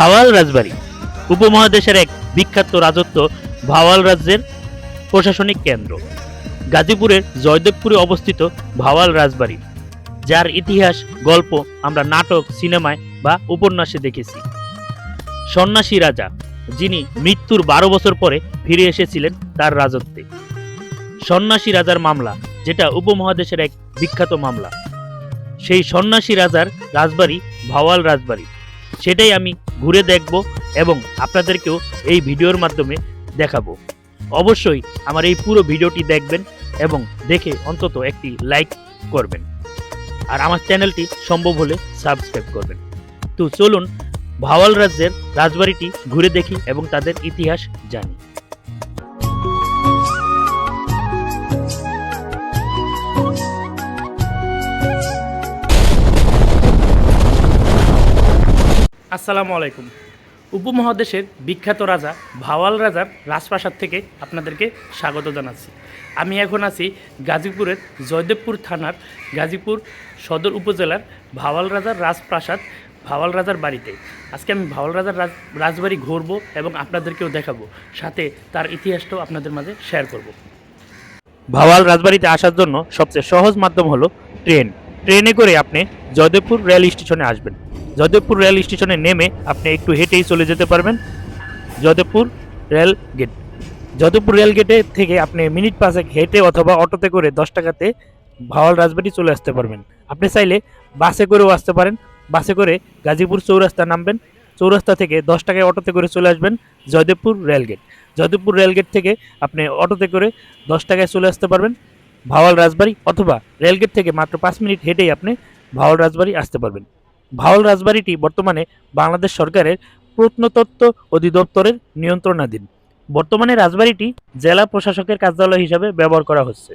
ভাওয়াল রাজবাড়ি, উপমহাদেশের এক বিখ্যাত রাজত্ব ভাওয়াল রাজ্যের প্রশাসনিক কেন্দ্র। গাজীপুরের জয়দেবপুরে অবস্থিত ভাওয়াল রাজবাড়ি, যার ইতিহাস, গল্প আমরা নাটক, সিনেমায় বা উপন্যাসে দেখেছি। সন্ন্যাসী রাজা, যিনি মৃত্যুর বারো বছর পরে ফিরে এসেছিলেন তার রাজত্বে। সন্ন্যাসী রাজার মামলা, যেটা উপমহাদেশের এক বিখ্যাত মামলা। সেই সন্ন্যাসী রাজার রাজবাড়ি ভাওয়াল রাজবাড়ি। সেটাই আমি ঘুরে দেখব এবং আপনাদেরকেও এই ভিডিওর মাধ্যমে দেখাবো। অবশ্যই আমার এই পুরো ভিডিওটি দেখবেন এবং দেখে অন্তত একটি লাইক করবেন। আর আমার চ্যানেলটি সম্ভব হলে সাবস্ক্রাইব করবেন। তো চলুন ভাওয়াল রাজ্যের রাজবাড়িটি ঘুরে দেখি এবং তাদের ইতিহাস জানি। আসসালামু আলাইকুম। উপমহাদেশের বিখ্যাত রাজা ভাওয়াল রাজার রাজপ্রাসাদ থেকে আপনাদেরকে স্বাগত জানাচ্ছি। আমি এখন আছি গাজীপুরের জয়দেবপুর থানার গাজীপুর সদর উপজেলার ভাওয়াল রাজার রাজপ্রাসাদ ভাওয়াল রাজার বাড়িতে। আজকে আমি ভাওয়াল রাজার রাজ, রাজবাড়ি ঘুরবো এবং আপনাদেরকেও দেখাবো। সাথে তার ইতিহাসটাও আপনাদের মাঝে শেয়ার করব। ভাওয়াল রাজবাড়িতে আসার জন্য সবচেয়ে সহজ মাধ্যম হলো ট্রেন। ট্রেনে করে আপনি জয়দেবপুর রেল স্টেশনে আসবেন। জয়দেবপুর রেল স্টেশনে নেমে আপনি একটু হেঁটেই চলে যেতে পারবেন। Joydebpur rail gate. Joydebpur rail গেটে থেকে আপনি মিনিট পাঁচেক হেঁটে অথবা অটোতে করে দশ টাকাতে ভাওয়াল রাজবাড়ি চলে আসতে পারবেন। আপনি চাইলে বাসে করেও আসতে পারেন। বাসে করে গাজীপুর চৌরাস্তা নামবেন। চৌরাস্তা থেকে দশ টাকায় অটোতে করে চলে আসবেন জয়দেবপুর রেলগেট জয়দেবপুর রেলগেট থেকে আপনি অটোতে করে দশ টাকায় চলে আসতে পারবেন ভাওয়াল রাজবাড়ি অথবা রেলগেট থেকে মাত্র পাঁচ মিনিট হেঁটেই আপনি ভাওয়াল রাজবাড়ি আসতে পারবেন। ভাওয়াল রাজবাড়িটি বর্তমানে বাংলাদেশ সরকারের প্রত্নতত্ত্ব অধিদপ্তরের নিয়ন্ত্রণাধীন। বর্তমানে রাজবাড়িটি জেলা প্রশাসকের কার্যালয় হিসাবে ব্যবহার করা হচ্ছে।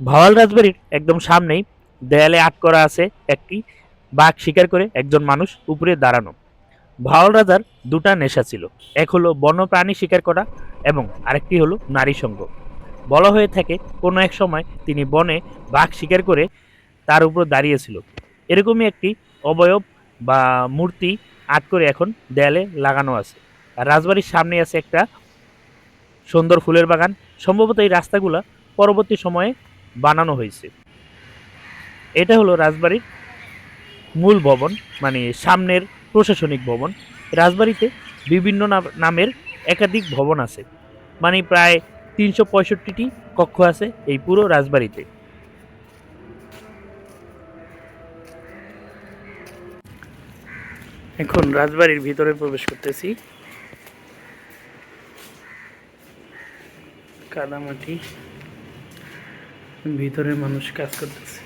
ভাওয়াল রাজবাড়ির একদম সামনেই দেয়ালে আট করা আছে একটি বাঘ শিকার করে একজন মানুষ উপরে দাঁড়ানো। ভাওয়াল রাজার দুটা নেশা ছিল। এক হলো বন্যপ্রাণী শিকার করা এবং আরেকটি হলো নারী সঙ্গ। বলা হয়ে থাকে, কোনো এক সময় তিনি বনে বাঘ শিকার করে তার উপর দাঁড়িয়েছিল। এরকমই একটি অবয়ব বা মূর্তি আট করে এখন দেয়ালে লাগানো আছে। আর রাজবাড়ির সামনে আছে একটা সুন্দর ফুলের বাগান। সম্ভবত এই রাস্তাগুলা পরবর্তী সময়ে বানানো হয়েছে। এটা হলো রাজবাড়ির মূল ভবন মানে সামনের প্রশাসনিক ভবন। রাজবাড়িতে বিভিন্ন নামের একাধিক ভবন আছে। মানে প্রায় তিনশো পঁয়ষট্টিটি কক্ষ আছে এই পুরো রাজবাড়িতে। এখন রাজবাড়ির ভিতরে প্রবেশ করতেছি। কাদামাটি। ভিতরে মানুষ কাজ করতেছে।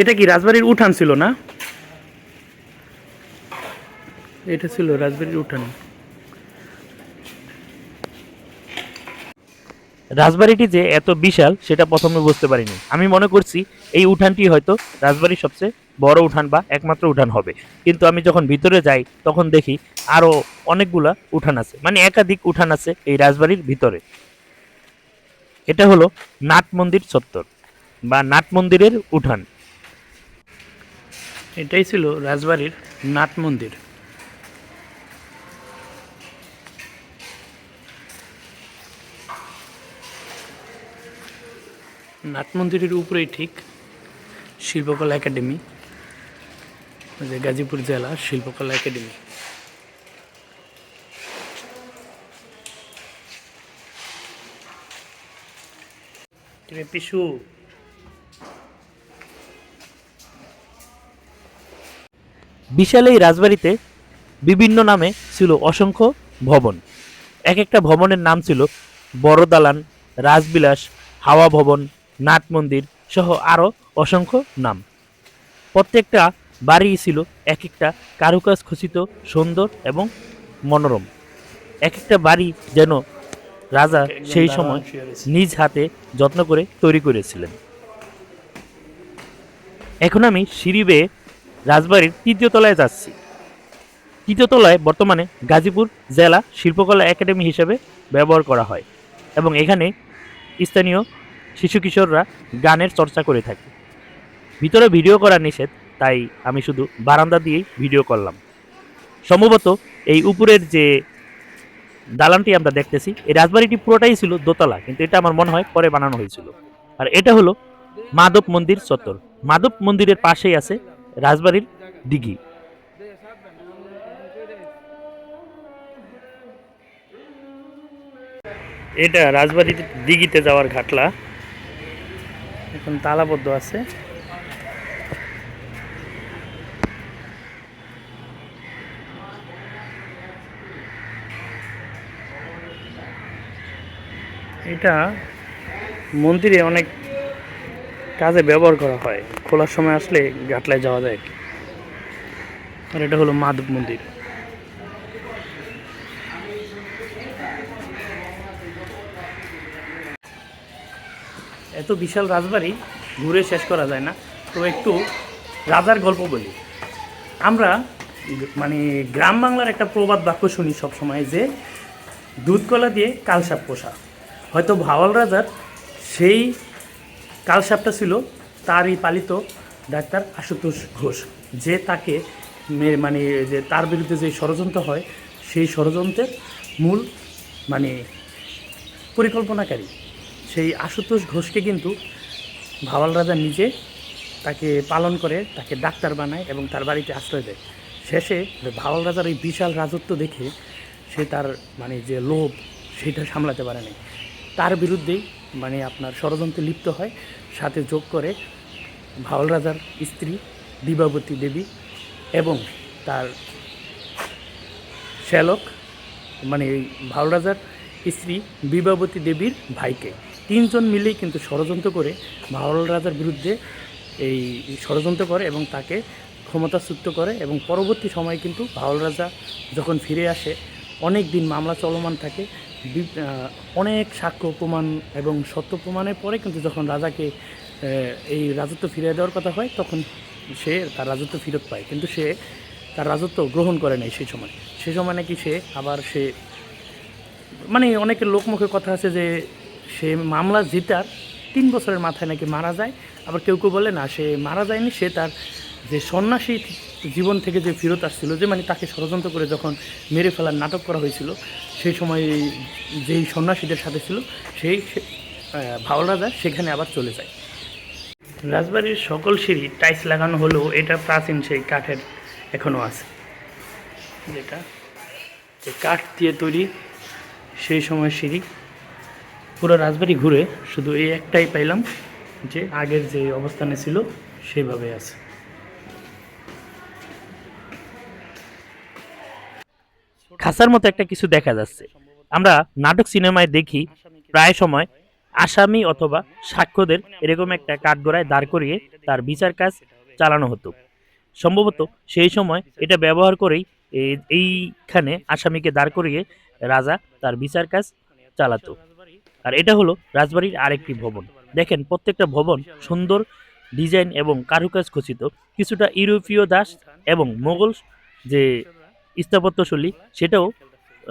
এটা কি রাজবাড়ির উঠান ছিল না? এটা ছিল রাজবাড়ির উঠান। রাজবাড়িটি যে এত বিশাল, সেটা প্রথমে বুঝতে পারিনি। আমি মনে করছি এই উঠানটি হয়তো রাজবাড়ির সবচেয়ে বড় উঠান বা একমাত্র উঠান হবে। কিন্তু আমি যখন ভিতরে যাই, তখন দেখি আরও অনেকগুলা উঠান আছে। মানে একাধিক উঠান আছে এই রাজবাড়ির ভিতরে। এটা হলো নাট মন্দির চত্বর বা নাট মন্দিরের উঠান। এটাই ছিল রাজবাড়ির নাট মন্দির। নাট মন্দিরের উপরেই ঠিক শিল্পকলা একাডেমি, যে গাজীপুর জেলা শিল্পকলা একাডেমি। তুমি পিসু। বিশাল এই রাজবাড়িতে বিভিন্ন নামে ছিল অসংখ্য ভবন। এক একটা ভবনের নাম ছিল বড় দালান রাজবিলাস, হাওয়া ভবন নাট মন্দির সহ আরও অসংখ্য নাম। প্রত্যেকটা বাড়ি ছিল এক একটা কারুকাজ খচিত সুন্দর এবং মনোরম। এক একটা বাড়ি যেন রাজা সেই সময় নিজ হাতে যত্ন করে তৈরি করেছিলেন। এখন আমি সিঁড়ি বেয়ে রাজবাড়ির তৃতীয় তলায় যাচ্ছি। তৃতীয় তলায় বর্তমানে গাজীপুর জেলা শিল্পকলা একাডেমি হিসেবে ব্যবহার করা হয় এবং এখানে স্থানীয় শিশু কিশোররা গানের চর্চা করে থাকে। ভিতরে ভিডিও করা নিষেধ, তাই আমি শুধু বারান্দা দিয়েই ভিডিও করলাম। সম্ভবত এই উপরের যে দালানটি আমরা দেখতেছি, এই রাজবাড়িটি পুরোটাই ছিল দোতলা, কিন্তু এটা আমার মনে হয় পরে বানানো হয়েছিল। আর এটা হলো মাধব মন্দির চত্বর। মাধব মন্দিরের পাশেই আছে রাজবাড়ির দিঘি। এটা রাজবাড়ির দিঘিতে যাওয়ার ঘাটলা। এখন তালাবদ্ধ আছে। এটা মন্দিরে অনেক কাজে ব্যবহার করা হয়। খোলার সময় আসলে ঘাটলায় যাওয়া যায়। আর এটা হলো মাধব মন্দির। এত বিশাল রাজবাড়ি ঘুরে শেষ করা যায় না। তো একটু রাজার গল্প বলি। আমরা মানে গ্রাম বাংলার একটা প্রবাদ বাক্য শুনি সবসময় যে দুধ কলা দিয়ে কালসাপ পোষা। হয়তো ভাওয়াল রাজার সেই কালসাপটা ছিল তারই পালিত ডাক্তার আশুতোষ ঘোষ, যে তাকে মানে যে তার বিরুদ্ধে যে ষড়যন্ত্র হয়, সেই ষড়যন্ত্রের মূল মানে পরিকল্পনাকারী। সেই আশুতোষ ঘোষকে কিন্তু ভাওয়াল রাজা নিজে তাকে পালন করে, তাকে ডাক্তার বানায় এবং তার বাড়িতে আশ্রয় দেয়। শেষে ভাওয়াল রাজার এই বিশাল রাজত্ব দেখে সে তার মানে যে লোভ, সেটা সামলাতে পারে নাই। তার বিরুদ্ধেই মানে আপনার ষড়যন্ত্রে লিপ্ত হয়, সাথে যোগ করে ভাওয়াল রাজার স্ত্রী দিবাবতী দেবী এবং তার শ্যালক মানে ভাওয়াল রাজার স্ত্রী বিবাবতী দেবীর ভাইকে। তিনজন মিলেই কিন্তু ষড়যন্ত্র করে ভাওয়াল রাজার বিরুদ্ধে এই ষড়যন্ত্র করে এবং তাকে ক্ষমতাচ্যুত করে এবং পরবর্তী সময়ে কিন্তু ভাওয়াল রাজা যখন ফিরে আসে, অনেক দিন মামলা চলমান থাকে অনেক সাক্ষ্য প্রমাণ এবং সত্য প্রমাণের পরে কিন্তু যখন রাজাকে এই রাজত্ব ফিরিয়ে দেওয়ার কথা হয়, তখন সে তার রাজত্ব ফেরত পায়। কিন্তু সে তার রাজত্ব গ্রহণ করে নাই সেই সময়। সেই সময় নাকি সে আবার সে মানে অনেকের লোকমুখে কথা আছে যে সে মামলা জিতার তিন বছরের মাথায় নাকি মারা যায়। আবার কেউ কেউ বলে, না, সে মারা যায়নি, সে তার যে সন্ন্যাসী জীবন থেকে যে ফেরত আসছিল, যে মানে তাকে ষড়যন্ত্র করে যখন মেরে ফেলার নাটক করা হয়েছিল, সেই সময় যেই সন্ন্যাসীদের সাথে ছিল, সেই ভাওয়াল রাজা সেখানে আবার চলে যায়। রাজবাড়ির সকল সিঁড়ি টাইলস লাগানো হলেও এটা প্রাচীন সেই কাঠের এখনও আছে। যেটা যে কাঠ দিয়ে তৈরি সেই সময় সিঁড়ি। পুরো রাজবাড়ি ঘুরে শুধু এই একটাই পাইলাম যে আগের যে অবস্থানে ছিল সেভাবে আছে। খাসার মতো একটা কিছু দেখা যাচ্ছে। আমরা নাটক সিনেমায় দেখি প্রায় সময় আসামি অথবা সাক্ষ্যদের এরকম একটা কাঠগড়ায় দাঁড় করিয়ে তার বিচার কাজ চালানো হতো। সম্ভবত সেই সময় এটা ব্যবহার করেই এই- এইখানে আসামিকে দাঁড় করিয়ে রাজা তার বিচার কাজ চালাতো। আর এটা হলো রাজবাড়ির আরেকটি ভবন। দেখেন, প্রত্যেকটা ভবন সুন্দর ডিজাইন এবং কারুকাজ খচিত। কিছুটা ইউরোপীয় দাস এবং মোগল যে স্থাপত্যশৈলী, সেটাও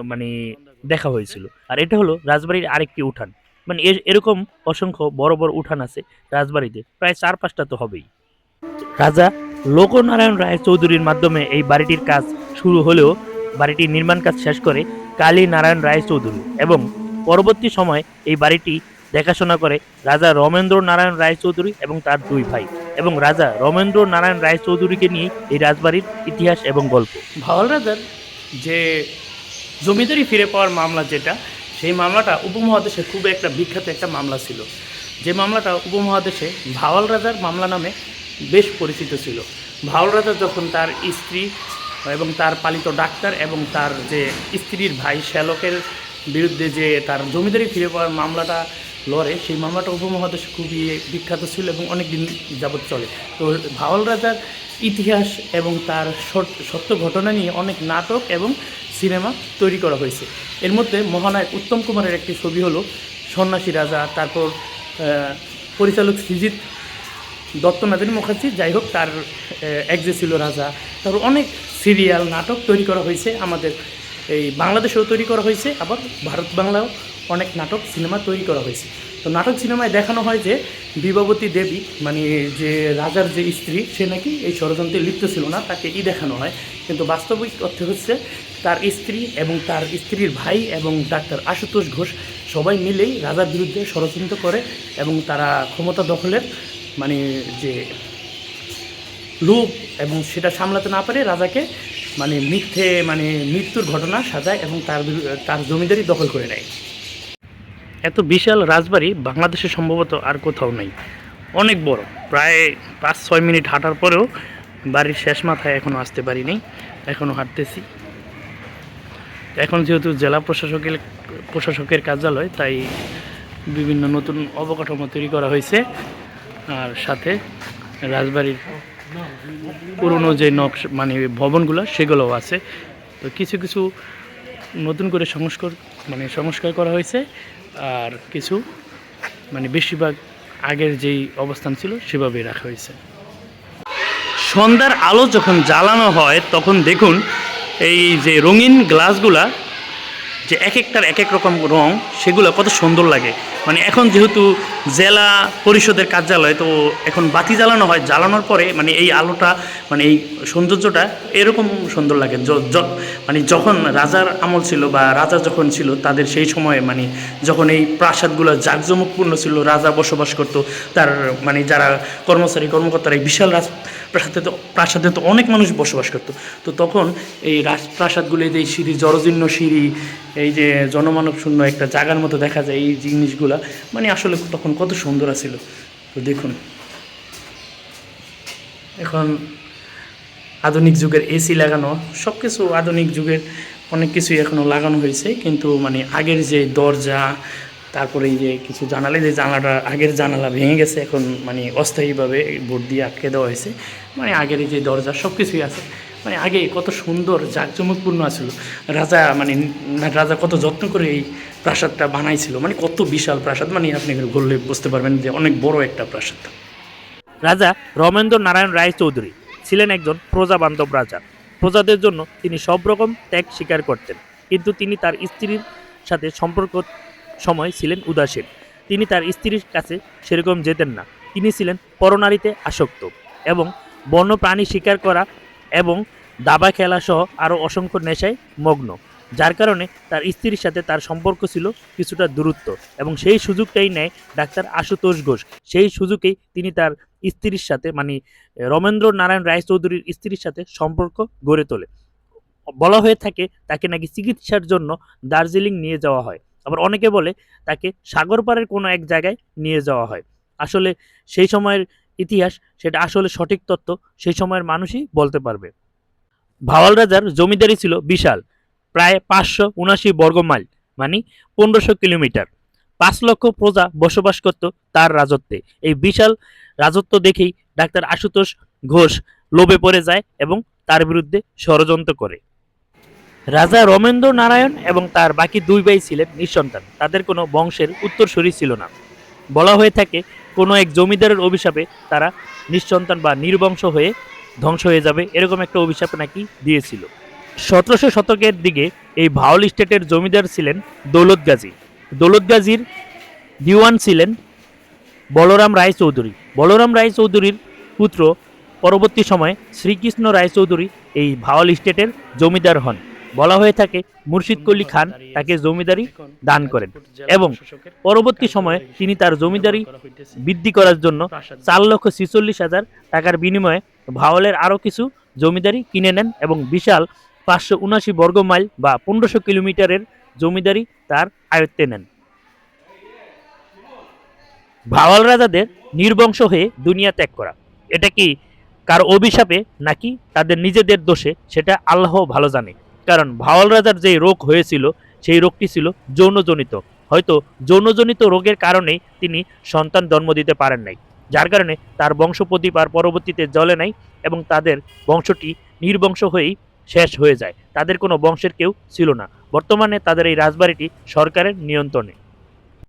মানে দেখা হয়েছিল। আর এটা হলো রাজবাড়ির আরেকটি উঠান। মানে এর- এরকম অসংখ্য বড় বড় উঠান আছে রাজবাড়িতে। প্রায় চার পাঁচটা তো হবেই। রাজা লোকনারায়ণ রায় চৌধুরীর মাধ্যমে এই বাড়িটির কাজ শুরু হলেও বাড়িটির নির্মাণ কাজ শেষ করে কালী নারায়ণ রায় চৌধুরী এবং পরবর্তী সময় এই বাড়িটি দেখাশোনা করে রাজা রমেন্দ্র নারায়ণ রায় চৌধুরী এবং তার দুই ভাই এবং রাজা রমেন্দ্র নারায়ণ রায় চৌধুরীকে নিয়ে এই রাজবাড়ির ইতিহাস এবং গল্প। ভাওয়াল রাজার যে জমিদারি ফিরে পাওয়ার মামলা যেটা, সেই মামলাটা উপমহাদেশে খুব একটা বিখ্যাত একটা মামলা ছিল। যে মামলাটা উপমহাদেশে ভাওয়াল রাজার মামলা নামে বেশ পরিচিত ছিল। ভাওয়াল রাজা যখন তার স্ত্রী এবং তার পালিত ডাক্তার এবং তার যে স্ত্রীর ভাই শ্যালকের বিরুদ্ধে যে তার জমিদারি ফিরে পাওয়ার মামলাটা লড়ে, সেই মামলাটা উপমহাদেশে খুবই বিখ্যাত ছিল এবং অনেক দিন যাবৎ চলে। তো ভাওয়াল রাজার ইতিহাস এবং তার সত- সত্য ঘটনা নিয়ে অনেক নাটক এবং সিনেমা তৈরি করা হয়েছে। এর মধ্যে মহানায়ক উত্তম কুমারের একটি ছবি হলো সন্ন্যাসী রাজা, তারপর পরিচালক সৃজিত দত্তনাথের মুখার্জি। যাই হোক, তার এক যে ছিল রাজা তারপর অনেক সিরিয়াল, নাটক তৈরি করা হয়েছে আমাদের এই বাংলাদেশেও তৈরি করা হয়েছে, আবার ভারত বাংলাও অনেক নাটক, সিনেমা তৈরি করা হয়েছে। তো নাটক সিনেমায় দেখানো হয় যে বিবাবতী দেবী মানে যে রাজার যে স্ত্রী, সে নাকি এই ষড়যন্ত্রে লিপ্ত ছিল না, তাকে ই দেখানো হয়। কিন্তু বাস্তবিক অর্থে হচ্ছে তার স্ত্রী এবং তার স্ত্রীর ভাই এবং ডাক্তার আশুতোষ ঘোষ সবাই মিলেই রাজার বিরুদ্ধে ষড়যন্ত্র করে এবং তারা ক্ষমতা দখলের মানে যে লোভ এবং সেটা সামলাতে না পারে রাজাকে মানে মিথ্যে মানে মৃত্যুর ঘটনা সাজায় এবং তার তার জমিদারি দখল করে নেয়। এত বিশাল রাজবাড়ি বাংলাদেশে সম্ভবত আর কোথাও নেই। অনেক বড়, প্রায় পাঁচ ছয় মিনিট হাঁটার পরেও বাড়ির শেষ মাথায় এখনও আসতে পারিনি এখনও হাঁটতেছি। এখন যেহেতু জেলা প্রশাসকের প্রশাসকের কার্যালয়, তাই বিভিন্ন নতুন অবকাঠামো তৈরি করা হয়েছে। আর সাথে রাজবাড়ির পুরনো যে নকশ মানে ভবনগুলো, সেগুলোও আছে। তো কিছু কিছু নতুন করে সংস্কার মানে সংস্কার করা হয়েছে, আর কিছু মানে বেশিরভাগ আগের যেই অবস্থান ছিল, সেভাবেই রাখা হয়েছে। সন্ধ্যার আলো যখন জ্বালানো হয়, তখন দেখুন এই যে রঙিন গ্লাসগুলা যে এক একটার এক এক রকম রং, সেগুলো কত সুন্দর লাগে। মানে এখন যেহেতু জেলা পরিষদের কার্যালয়, তো এখন বাতি জ্বালানো হয়। জ্বালানোর পরে মানে এই আলোটা মানে এই সৌন্দর্যটা এরকম সুন্দর লাগে। মানে যখন রাজার আমল ছিল বা রাজা যখন ছিল, তাদের সেই সময়ে মানে যখন এই প্রাসাদগুলো জাঁকজমকপূর্ণ ছিল, রাজা বসবাস করত, তার মানে যারা কর্মচারী, কর্মকর্তারা এই বিশাল রাজ প্রাসাদে তো প্রাসাদে তো অনেক মানুষ বসবাস করতো। তো তখন এই রাজপ্রাসাদগুলো এই সিঁড়ি, জরজীর্ণ সিঁড়ি, এই যে জনমানব শূন্য একটা জায়গার মতো দেখা যায়, এই জিনিসগুলা। মানে আসলে তখন কত সুন্দর ছিল তো দেখুন। এখন আধুনিক যুগের এসি লাগানো সব কিছু আধুনিক যুগের অনেক কিছুই এখনও লাগানো হয়েছে। কিন্তু মানে আগের যে দরজা, তারপরে যে কিছু জানালে যে জানালাটা আগের জানালা ভেঙে গেছে, এখন মানে অস্থায়ীভাবে বোর্ড দিয়ে আটকে দেওয়া হয়েছে। মানে আগের যে দরজা সব কিছুই আছে। মানে আগে কত সুন্দর জাঁকজমকপূর্ণ আছিল। রাজা মানে রাজা কত যত্ন করে এই প্রাসাদটা বানাইছিল। মানে কত বিশাল প্রাসাদ। মানে আপনি ঘুরলে বুঝতে পারবেন যে অনেক বড় একটা প্রাসাদ। রাজা রমেন্দ্র নারায়ণ রায় চৌধুরী ছিলেন একজন প্রজাবান্ধব রাজা। প্রজাদের জন্য তিনি সব রকম ত্যাগ স্বীকার করতেন। কিন্তু তিনি তার স্ত্রীর সাথে সম্পর্ক সময় ছিলেন উদাসীন। তিনি তার স্ত্রীর কাছে সেরকম যেতেন না। তিনি ছিলেন পরনারীতে আসক্ত এবং বন্য প্রাণী শিকার করা এবং দাবা খেলা সহ আরও অসংখ্য নেশায় মগ্ন, যার কারণে তার স্ত্রীর সাথে তার সম্পর্ক ছিল কিছুটা দূরত্ব এবং সেই সুযোগটাই নেয় ডাক্তার আশুতোষ ঘোষ। সেই সুযোগেই তিনি তার স্ত্রীর সাথে মানে রমেন্দ্র নারায়ণ রায়চৌধুরীর স্ত্রীর সাথে সম্পর্ক গড়ে তোলে। বলা হয়ে থাকে তাকে নাকি চিকিৎসার জন্য দার্জিলিং নিয়ে যাওয়া হয়। আবার অনেকে বলে তাকে সাগর পাড়ের কোনো এক জায়গায় নিয়ে যাওয়া হয়। আসলে সেই সময়ের ইতিহাস সেটা আসলে সঠিক তথ্য সেই সময়ের মানুষই বলতে পারবে। ভাওয়াল রাজার জমিদারি ছিল বিশাল, প্রায় পাঁচশো উনাশি বর্গমাইল মানে পনেরোশো কিলোমিটার। পাঁচ লক্ষ প্রজা বসবাস করত তার রাজত্বে। এই বিশাল রাজত্ব দেখেই ডাক্তার আশুতোষ ঘোষ লোভে পড়ে যায় এবং তার বিরুদ্ধে ষড়যন্ত্র করে। রাজা রমেন্দ্র নারায়ণ এবং তার বাকি দুই ভাই ছিলেন নিঃসন্তান। তাদের কোনো বংশের উত্তরসূরি ছিল না। বলা হয়ে থাকে, কোনো এক জমিদারের অভিশাপে তারা নিঃসন্তান বা নির্বংশ হয়ে ধ্বংস হয়ে যাবে, এরকম একটা অভিশাপ নাকি দিয়েছিল। সতেরোশো শতকের দিকে এই ভাওল স্টেটের জমিদার ছিলেন দৌলত গাজী। দৌলত গাজীর দিওয়ান ছিলেন বলরাম রায় চৌধুরী বলরাম রায় চৌধুরীর পুত্র পরবর্তী সময়ে শ্রীকৃষ্ণ রায় চৌধুরী এই ভাওয়াল স্টেটের জমিদার হন। বলা হয়ে থাকে, মুর্শিদ কলি খান তাকে জমিদারি দান করেন এবং পরবর্তী সময়ে তিনি তার জমিদারি বৃদ্ধি করার জন্য চার লক্ষ ছিচল্লিশ হাজার টাকার বিনিময়ে ভাওয়ালের আরও কিছু জমিদারি কিনে নেন এবং বিশাল পাঁচশো উনাশি বর্গ মাইল বা পনেরোশো কিলোমিটারের জমিদারি তার আয়ত্তে নেন। ভাওয়াল রাজাদের নির্বংশ হয়ে দুনিয়া ত্যাগ করা। এটা কি কার অভিশাপে নাকি তাদের নিজেদের দোষে? সেটা আল্লাহ ভালো জানে। কারণ ভাওয়াল রাজার যে রোগ হয়েছিল, সেই রোগটি ছিল যৌনজনিত। হয়তো যৌনজনিত রোগের কারণেই তিনি সন্তান জন্ম দিতে পারেন নাই। যার কারণে তার বংশ প্রদীপ আর পরবর্তীতে জলে নাই এবং তাদের বংশটি নির্বংশ হয়েই শেষ হয়ে যায়। তাদের কোনো বংশের কেউ ছিল না। বর্তমানে তাদের এই রাজবাড়িটি সরকারের নিয়ন্ত্রণে।